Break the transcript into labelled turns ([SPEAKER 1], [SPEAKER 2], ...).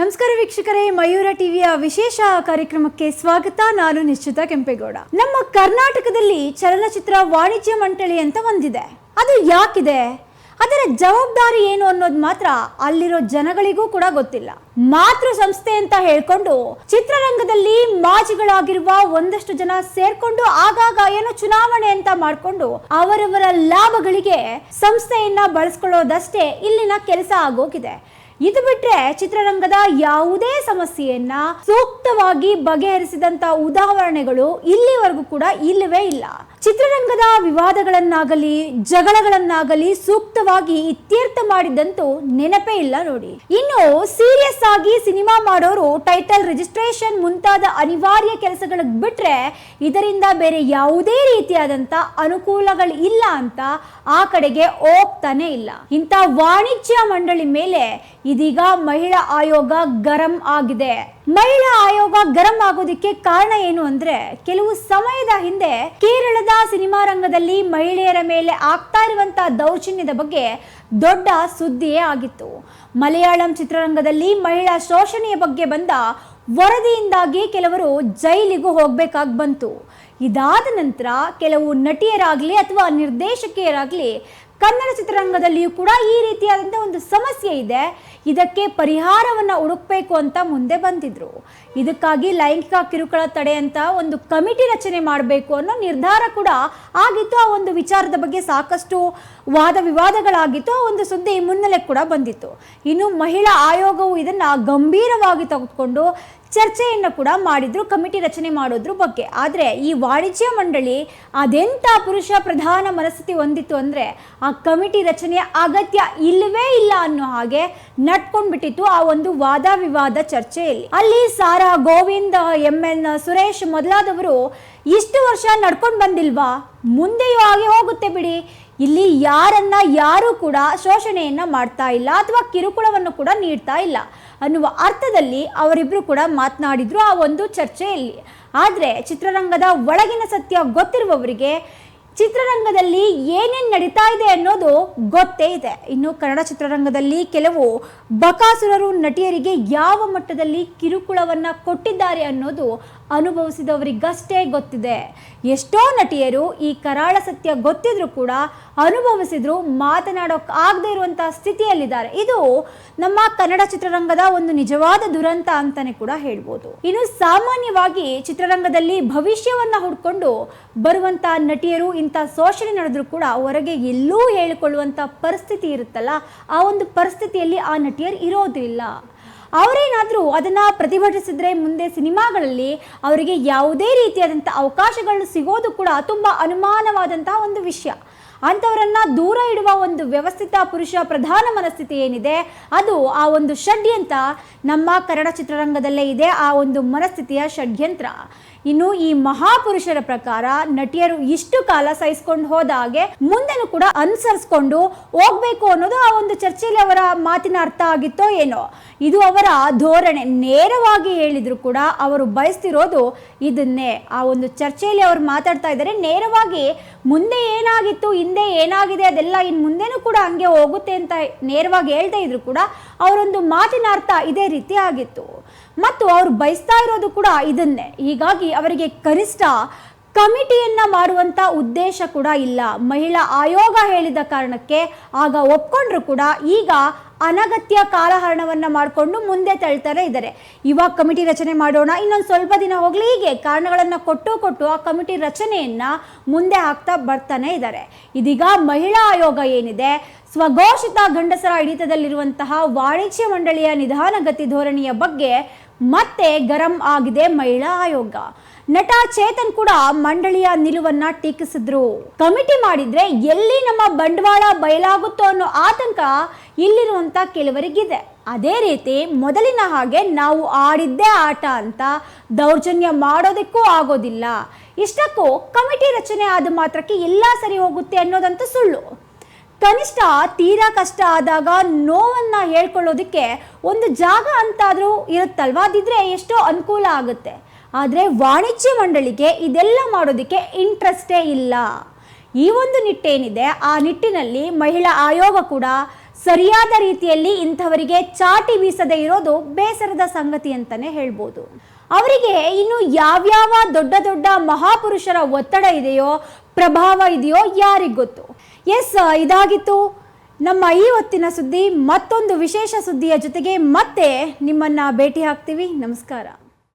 [SPEAKER 1] ನಮಸ್ಕಾರ ವೀಕ್ಷಕರೇ, ಮಯೂರ ಟಿವಿಯ ವಿಶೇಷ ಕಾರ್ಯಕ್ರಮಕ್ಕೆ ಸ್ವಾಗತ. ನಾನು ನಿಶ್ಚಿತ ಕೆಂಪೇಗೌಡ. ನಮ್ಮ ಕರ್ನಾಟಕದಲ್ಲಿ ಚಲನಚಿತ್ರ ವಾಣಿಜ್ಯ ಮಂಡಳಿ ಅಂತ ಒಂದಿದೆ. ಅದು ಯಾಕಿದೆ? ಅದರ ಜವಾಬ್ದಾರಿ ಏನು ಅನ್ನೋದು ಮಾತ್ರ ಅಲ್ಲಿರೋ ಜನಗಳಿಗೂ ಕೂಡ ಗೊತ್ತಿಲ್ಲ. ಮಾತೃ ಸಂಸ್ಥೆ ಅಂತ ಹೇಳ್ಕೊಂಡು ಚಿತ್ರರಂಗದಲ್ಲಿ ಮಾಜಿಗಳಾಗಿರುವ ಒಂದಷ್ಟು ಜನ ಸೇರ್ಕೊಂಡು ಆಗಾಗ ಏನೋ ಚುನಾವಣೆ ಅಂತ ಮಾಡ್ಕೊಂಡು ಅವರವರ ಲಾಭಗಳಿಗೆ ಸಂಸ್ಥೆಯನ್ನ ಬಳಸ್ಕೊಳ್ಳೋದಷ್ಟೇ ಇಲ್ಲಿನ ಕೆಲಸ ಆಗೋಗಿದೆ. ಇದು ಬಿಟ್ರೆ ಚಿತ್ರರಂಗದ ಯಾವುದೇ ಸಮಸ್ಯೆಯನ್ನ ಸೂಕ್ತವಾಗಿ ಬಗೆಹರಿಸಿದಂತ ಉದಾಹರಣೆಗಳು ಇಲ್ಲಿವರೆಗೂ ಕೂಡ ಇಲ್ಲವೇ ಇಲ್ಲ. ಚಿತ್ರರಂಗದ ವಿವಾದಗಳನ್ನಾಗಲಿ, ಜಗಳಗಳನ್ನಾಗಲಿ ಸೂಕ್ತವಾಗಿ ಇತ್ಯರ್ಥ ಮಾಡಿದ್ದಂತೂ ನೆನಪೇ ಇಲ್ಲ ನೋಡಿ. ಇನ್ನು ಸೀರಿಯಸ್ ಆಗಿ ಸಿನಿಮಾ ಮಾಡೋರು ಟೈಟಲ್ ರಿಜಿಸ್ಟ್ರೇಷನ್ ಮುಂತಾದ ಅನಿವಾರ್ಯ ಕೆಲಸಗಳಿಗೆ ಬಿಟ್ರೆ ಇದರಿಂದ ಬೇರೆ ಯಾವುದೇ ರೀತಿಯಾದಂಥ ಅನುಕೂಲಗಳು ಇಲ್ಲ ಅಂತ ಆ ಕಡೆಗೆ ಹೋಗ್ತಾನೆ ಇಲ್ಲ. ಇಂಥ ವಾಣಿಜ್ಯ ಮಂಡಳಿ ಮೇಲೆ ಇದೀಗ ಮಹಿಳಾ ಆಯೋಗ ಗರಂ ಆಗಿದೆ. ಮಹಿಳಾ ಆಯೋಗ ಗರಂ ಆಗೋದಕ್ಕೆ ಕಾರಣ ಏನು ಅಂದ್ರೆ ಕೆಲವು ಸಮಯದ ಹಿಂದೆ ಕೇರಳದ ಸಿನಿಮಾ ರಂಗದಲ್ಲಿ ಮಹಿಳೆಯರ ಮೇಲೆ ಆಗ್ತಾ ಇರುವಂತಹ ದೌರ್ಜನ್ಯದ ಬಗ್ಗೆ ದೊಡ್ಡ ಸುದ್ದಿಯೇ ಆಗಿತ್ತು. ಮಲಯಾಳಂ ಚಿತ್ರರಂಗದಲ್ಲಿ ಮಹಿಳಾ ಶೋಷಣೆಯ ಬಗ್ಗೆ ಬಂದ ವರದಿಯಿಂದಾಗಿ ಕೆಲವರು ಜೈಲಿಗೂ ಹೋಗ್ಬೇಕಾಗಿ ಬಂತು. ಇದಾದ ನಂತರ ಕೆಲವು ನಟಿಯರಾಗಲಿ ಅಥವಾ ನಿರ್ದೇಶಕಿಯರಾಗಲಿ ಕನ್ನಡ ಚಿತ್ರರಂಗದಲ್ಲಿಯೂ ಕೂಡ ಈ ರೀತಿಯಾದಂಥ ಒಂದು ಸಮಸ್ಯೆ ಇದೆ. ಇದಕ್ಕೆ ಪರಿಹಾರವನ್ನು ಹುಡುಕ್ಬೇಕು ಅಂತ ಮುಂದೆ ಬಂದಿದ್ರು. ಇದಕ್ಕಾಗಿ ಲೈಂಗಿಕ ಕಿರುಕುಳ ತಡೆ ಅಂತ ಒಂದು ಕಮಿಟಿ ರಚನೆ ಮಾಡಬೇಕು ಅನ್ನೋ ನಿರ್ಧಾರ ಕೂಡ ಆಗಿತ್ತು. ಆ ಒಂದು ವಿಚಾರದ ಬಗ್ಗೆ ಸಾಕಷ್ಟು ವಾದ ವಿವಾದಗಳಾಗಿತ್ತು. ಆ ಒಂದು ಸುದ್ದಿ ಮುನ್ನೆಲೆ ಕೂಡ ಬಂದಿತ್ತು. ಇನ್ನು ಮಹಿಳಾ ಆಯೋಗವು ಇದನ್ನು ಗಂಭೀರವಾಗಿ ತೆಗೆದುಕೊಂಡು ಚರ್ಚೆಯನ್ನು ಕೂಡ ಮಾಡಿದ್ರು, ಕಮಿಟಿ ರಚನೆ ಮಾಡೋದ್ರ ಬಗ್ಗೆ. ಆದರೆ ಈ ವಾಣಿಜ್ಯ ಮಂಡಳಿ ಅದೆಂಥ ಪುರುಷ ಪ್ರಧಾನ ಮನಸ್ಥಿತಿ ಹೊಂದಿತ್ತು ಅಂದರೆ ಆ ಕಮಿಟಿ ರಚನೆಯ ಅಗತ್ಯ ಇಲ್ಲವೇ ಇಲ್ಲ ಅನ್ನೋ ಹಾಗೆ ನಟ್ಕೊಂಡ್ಬಿಟ್ಟಿತ್ತು ಆ ಒಂದು ವಾದ ವಿವಾದ ಚರ್ಚೆಯಲ್ಲಿ. ಅಲ್ಲಿ ಸಾರಾ ಗೋವಿಂದ ಎಂ ಎನ್ ಸುರೇಶ್ ಮೊದಲಾದವರು ಇಷ್ಟು ವರ್ಷ ನಡ್ಕೊಂಡು ಬಂದಿಲ್ವಾ? ಮುಂದೆಯೂ ಹಾಗೆ ಹೋಗುತ್ತೆ ಬಿಡಿ. ಇಲ್ಲಿ ಯಾರನ್ನ ಯಾರು ಕೂಡ ಶೋಷಣೆಯನ್ನ ಮಾಡ್ತಾ ಇಲ್ಲ ಅಥವಾ ಕಿರುಕುಳವನ್ನು ಕೂಡ ನೀಡ್ತಾ ಇಲ್ಲ ಅನ್ನುವ ಅರ್ಥದಲ್ಲಿ ಅವರಿಬ್ರು ಕೂಡ ಮಾತನಾಡಿದ್ರು ಆ ಒಂದು ಚರ್ಚೆಯಲ್ಲಿ. ಆದರೆ ಚಿತ್ರರಂಗದ ಒಳಗಿನ ಸತ್ಯ ಗೊತ್ತಿರುವವರಿಗೆ ಚಿತ್ರರಂಗದಲ್ಲಿ ಏನೇನು ನಡೀತಾ ಇದೆ ಅನ್ನೋದು ಗೊತ್ತೇ ಇದೆ. ಇನ್ನು ಕನ್ನಡ ಚಿತ್ರರಂಗದಲ್ಲಿ ಕೆಲವು ಬಕಾಸುರರು, ನಟಿಯರಿಗೆ ಯಾವ ಮಟ್ಟದಲ್ಲಿ ಕಿರುಕುಳವನ್ನ ಕೊಟ್ಟಿದ್ದಾರೆ ಅನ್ನೋದು ಅನುಭವಿಸಿದವರಿಗಷ್ಟೇ ಗೊತ್ತಿದೆ. ಎಷ್ಟೋ ನಟಿಯರು ಈ ಕರಾಳ ಸತ್ಯ ಗೊತ್ತಿದ್ರೂ ಕೂಡ ಅನುಭವಿಸಿದ್ರು ಮಾತನಾಡೋಕೆ ಆಗದೆ ಇರುವಂಥ ಸ್ಥಿತಿಯಲ್ಲಿದ್ದಾರೆ. ಇದು ನಮ್ಮ ಕನ್ನಡ ಚಿತ್ರರಂಗದ ಒಂದು ನಿಜವಾದ ದುರಂತ ಅಂತಾನೆ ಕೂಡ ಹೇಳ್ಬೋದು. ಇನ್ನು ಸಾಮಾನ್ಯವಾಗಿ ಚಿತ್ರರಂಗದಲ್ಲಿ ಭವಿಷ್ಯವನ್ನ ಹುಡ್ಕೊಂಡು ಬರುವಂತ ನಟಿಯರು ಇಂಥ ಶೋಷಣೆ ನಡೆದ್ರು ಕೂಡ ಹೊರಗೆ ಎಲ್ಲೂ ಹೇಳಿಕೊಳ್ಳುವಂತ ಪರಿಸ್ಥಿತಿ ಇರುತ್ತಲ್ಲ, ಆ ಒಂದು ಪರಿಸ್ಥಿತಿಯಲ್ಲಿ ಆ ನಟಿಯರು ಇರೋದಿಲ್ಲ. ಅವರೇನಾದರೂ ಅದನ್ನು ಪ್ರತಿಭಟಿಸಿದ್ರೆ ಮುಂದೆ ಸಿನಿಮಾಗಳಲ್ಲಿ ಅವರಿಗೆ ಯಾವುದೇ ರೀತಿಯಾದಂಥ ಅವಕಾಶಗಳು ಸಿಗೋದು ಕೂಡ ತುಂಬ ಅನುಮಾನವಾದಂತಹ ಒಂದು ವಿಷಯ. ಅಂಥವರನ್ನು ದೂರ ಇಡುವ ಒಂದು ವ್ಯವಸ್ಥಿತ ಪುರುಷ ಪ್ರಧಾನ ಮನಸ್ಥಿತಿ ಏನಿದೆ, ಅದು ಆ ಒಂದು ಷಡ್ಯಂತ್ರ ನಮ್ಮ ಕನ್ನಡ ಚಿತ್ರರಂಗದಲ್ಲೇ ಇದೆ, ಆ ಒಂದು ಮನಸ್ಥಿತಿಯ ಷಡ್ಯಂತ್ರ. ಇನ್ನು ಈ ಮಹಾಪುರುಷರ ಪ್ರಕಾರ ನಟಿಯರು ಇಷ್ಟು ಕಾಲ ಸಹಿಸ್ಕೊಂಡು ಹೋದ ಹಾಗೆ ಮುಂದೆನೂ ಕೂಡ ಅನುಸರಿಸ್ಕೊಂಡು ಹೋಗ್ಬೇಕು ಅನ್ನೋದು ಆ ಒಂದು ಚರ್ಚೆಯಲ್ಲಿ ಅವರ ಮಾತಿನ ಅರ್ಥ ಆಗಿತ್ತೋ ಏನೋ. ಇದು ಅವರ ಧೋರಣೆ. ನೇರವಾಗಿ ಹೇಳಿದ್ರು ಕೂಡ ಅವರು ಬಯಸ್ತಿರೋದು ಇದನ್ನೇ. ಆ ಒಂದು ಚರ್ಚೆಯಲ್ಲಿ ಅವರು ಮಾತಾಡ್ತಾ ಇದ್ದಾರೆ. ನೇರವಾಗಿ ಮುಂದೆ ಏನಾಗಿತ್ತು, ಹಿಂದೆ ಏನಾಗಿದೆ, ಅದೆಲ್ಲ ಇನ್ನು ಮುಂದೆನೂ ಕೂಡ ಹಂಗೆ ಹೋಗುತ್ತೆ ಅಂತ ನೇರವಾಗಿ ಹೇಳ್ತಾ ಇದ್ರು ಕೂಡ ಅವರೊಂದು ಮಾತಿನ ಅರ್ಥ ಇದೇ ರೀತಿ ಆಗಿತ್ತು. ಮತ್ತು ಅವರು ಬಯಸ್ತಾ ಇರೋದು ಕೂಡ ಇದನ್ನೇ. ಹೀಗಾಗಿ ಅವರಿಗೆ ಕನಿಷ್ಠ ಕಮಿಟಿಯನ್ನ ಮಾಡುವಂತ ಉದ್ದೇಶ ಕೂಡ ಇಲ್ಲ. ಮಹಿಳಾ ಆಯೋಗ ಹೇಳಿದ ಕಾರಣಕ್ಕೆ ಆಗ ಒಪ್ಕೊಂಡ್ರು ಕೂಡ ಈಗ ಅನಗತ್ಯ ಕಾಲಹರಣವನ್ನ ಮಾಡಿಕೊಂಡು ಮುಂದೆ ತಳ್ತಾರೆ ಇದ್ದಾರೆ ಇವಾಗ ಕಮಿಟಿ ರಚನೆ ಮಾಡೋಣ, ಇನ್ನೊಂದು ಸ್ವಲ್ಪ ದಿನ ಹೋಗ್ಲಿ, ಹೀಗೆ ಕಾರಣಗಳನ್ನು ಕೊಟ್ಟು ಕೊಟ್ಟು ಆ ಕಮಿಟಿ ರಚನೆಯನ್ನ ಮುಂದೆ ಹಾಕ್ತಾ ಬರ್ತಾನೆ ಇದ್ದಾರೆ ಇದೀಗ ಮಹಿಳಾ ಆಯೋಗ ಏನಿದೆ, ಸ್ವಘೋಷಿತ ಗಂಡಸರ ಹಿಡಿತದಲ್ಲಿರುವಂತಹ ವಾಣಿಜ್ಯ ಮಂಡಳಿಯ ನಿಧಾನಗತಿ ಧೋರಣೆಯ ಬಗ್ಗೆ ಮತ್ತೆ ಗರಂ ಆಗಿದೆ ಮಹಿಳಾ ಆಯೋಗ. ನಟ ಚೇತನ್ ಕೂಡ ಮಂಡಳಿಯ ನಿಲುವನ್ನ ಟೀಕಿಸಿದ್ರು. ಕಮಿಟಿ ಮಾಡಿದ್ರೆ ಎಲ್ಲಿ ನಮ್ಮ ಬಂಡವಾಳ ಬಯಲಾಗುತ್ತೋ ಅನ್ನೋ ಆತಂಕ ಇಲ್ಲಿರುವಂತ ಕೆಲವರಿಗಿದೆ. ಅದೇ ರೀತಿ ಮೊದಲಿನ ಹಾಗೆ ನಾವು ಆಡಿದ್ದೇ ಆಟ ಅಂತ ದೌರ್ಜನ್ಯ ಮಾಡೋದಕ್ಕೂ ಆಗೋದಿಲ್ಲ. ಇಷ್ಟಕ್ಕೂ ಕಮಿಟಿ ರಚನೆ ಆದ ಮಾತ್ರಕ್ಕೆ ಎಲ್ಲ ಸರಿ ಹೋಗುತ್ತೆ ಅನ್ನೋದಂತೂ ಸುಳ್ಳು. ಕನಿಷ್ಠ ತೀರಾ ಕಷ್ಟ ಆದಾಗ ನೋವನ್ನ ಹೇಳ್ಕೊಳ್ಳೋದಕ್ಕೆ ಒಂದು ಜಾಗ ಅಂತಾದರೂ ಇರುತ್ತಲ್ವಾ? ಅದಿದ್ರೆ ಎಷ್ಟೋ ಅನುಕೂಲ ಆಗುತ್ತೆ. ಆದರೆ ವಾಣಿಜ್ಯ ಮಂಡಳಿಗೆ ಇದೆಲ್ಲ ಮಾಡೋದಕ್ಕೆ ಇಂಟ್ರೆಸ್ಟೇ ಇಲ್ಲ. ಈ ಒಂದು ನಿಟ್ಟೇನಿದೆ. ಆ ನಿಟ್ಟಿನಲ್ಲಿ ಮಹಿಳಾ ಆಯೋಗ ಕೂಡ ಸರಿಯಾದ ರೀತಿಯಲ್ಲಿ ಇಂಥವರಿಗೆ ಚಾಟಿ ಬೀಸದೆ ಇರೋದು ಬೇಸರದ ಸಂಗತಿ ಅಂತಾನೆ ಹೇಳ್ಬೋದು. ಅವರಿಗೆ ಇನ್ನು ಯಾವ್ಯಾವ ದೊಡ್ಡ ದೊಡ್ಡ ಮಹಾಪುರುಷರ ಒತ್ತಡ ಇದೆಯೋ, ಪ್ರಭಾವ ಇದೆಯೋ ಯಾರಿಗ್ ಗೊತ್ತು? ಎಸ್ ಇದಾಗಿತ್ತು. ನಮ್ಮ ಈ ಹೊತ್ತಿನ ಸುದ್ದಿ ಮತ್ತೊಂದು ವಿಶೇಷ ಸುದ್ದಿಯ ಜೊತೆಗೆ ಮತ್ತೆ ನಿಮ್ಮನ್ನ ಭೇಟಿ ಹಾಕ್ತೀವಿ ನಮಸ್ಕಾರ.